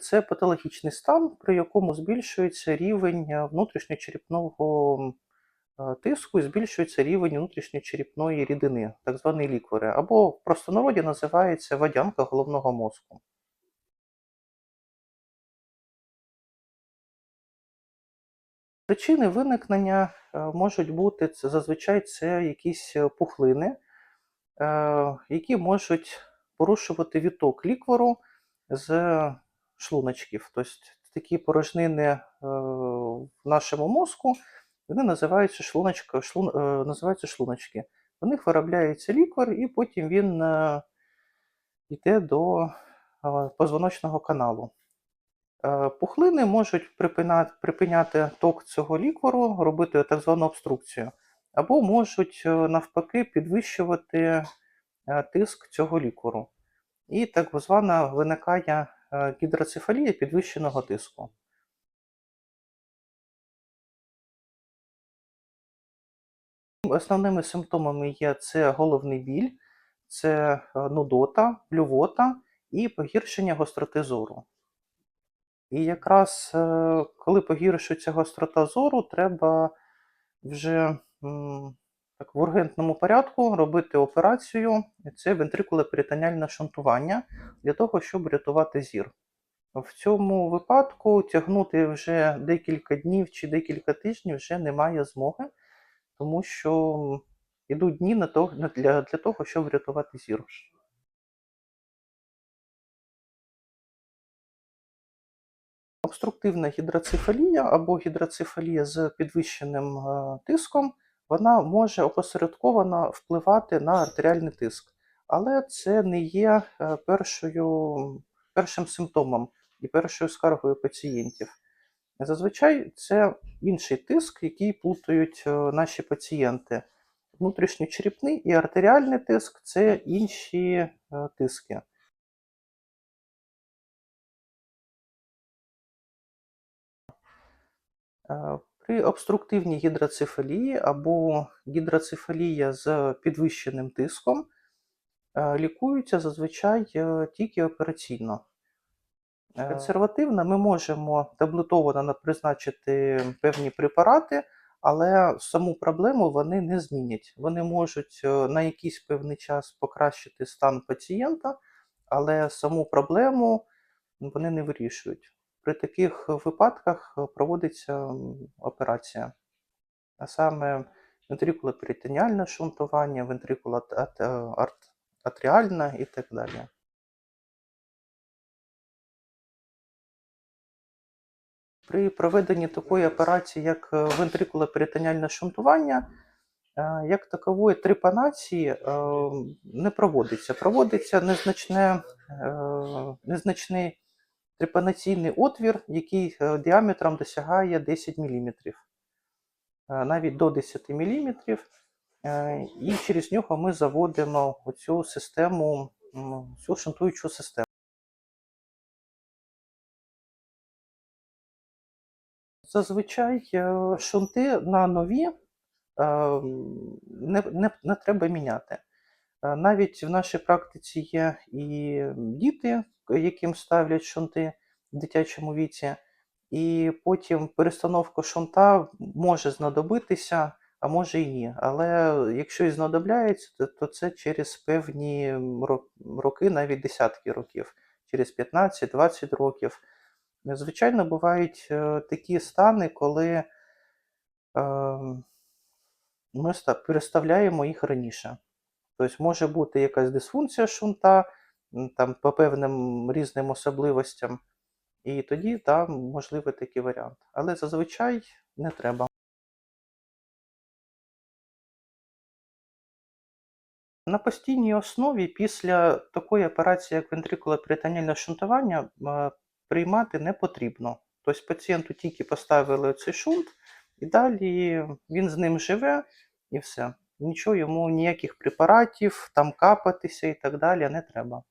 це патологічний стан, при якому збільшується рівень е, внутрішньочерепного е, тиску і збільшується рівень внутрішньочерепної рідини, так званий ліквори, або в простонароді називається водянка головного мозку. Причини виникнення е, можуть бути це зазвичай це якісь пухлини, які можуть порушувати відток ліквору з шлуночків. Тобто такі порожнини е, в нашому мозку вони називаються, шлуночка, шлун, е, називаються шлуночки. В них виробляється ліквор, і потім він е, йде до позвоночного каналу. Пухлини можуть припиняти, припиняти ток цього ліквору, робити так звану обструкцію, або можуть навпаки підвищувати тиск цього ліквору. І так звана виникає гідроцефалія підвищеного тиску. Основними симптомами є це головний біль, це е, нудота, блювота і погіршення гостроти зору. І якраз е, коли погіршується гострота зору, треба вже так, в ургентному порядку робити операцію. Це вентрикулоперитоніальне шунтування для того, щоб рятувати зір. В цьому випадку тягнути вже декілька днів чи декілька тижнів вже немає змоги, тому що йдуть дні на то, для, для того, щоб врятувати зір. Обструктивна гідроцефалія або гідроцефалія з підвищеним е, тиском, вона може опосередковано впливати на артеріальний тиск, але це не є е, першою, першим симптомом і першою скаргою пацієнтів. Зазвичай це інший тиск, який плутають е, наші пацієнти. Внутрішньочерепний і артеріальний тиск це інші е, тиски. При обструктивній гідроцефалії або гідроцефалія з підвищеним тиском е, лікуються зазвичай е, тільки операційно. Е, Консервативно ми можемо таблетовано призначити певні препарати, але саму проблему вони не змінять. Вони можуть на якийсь певний час покращити стан пацієнта, але саму проблему вони не вирішують. При таких випадках е, проводиться операція, а саме вентрикулоперитоніальне шунтування, вентрикулоатріальне і так далі. При проведенні такої операції, як е, вентрикулоперитоніальне шунтування, е, як такової трепанації е, не проводиться. Проводиться незначне, е, незначний трепанаційний отвір, який е, діаметром досягає 10 мм, навіть до 10 мм, і через нього ми заводимо оцю систему, цю шунтуючу систему. Зазвичай е, шунти на нові е, не, не, не треба міняти. Е, Навіть в нашій практиці є і діти, яким ставлять шунти в дитячому віці, і потім перестановка шунта може знадобитися, а може і ні. Але якщо і знадобляється, то, це через певні роки, навіть десятки років, через 15-20 років. Звичайно, бувають е, такі стани, коли е, ми переставляємо їх раніше. Тобто може бути якась дисфункція шунта там, по певним різним особливостям, і тоді там можливий такий варіант. Але зазвичай не треба. На постійній основі після такої операції, як вентрикулоперитоніальне шунтування, е, приймати не потрібно. Тобто пацієнту тільки поставили цей шунт, і далі він з ним живе і все. Нічого йому, ніяких препаратів, там капатися і так далі не треба.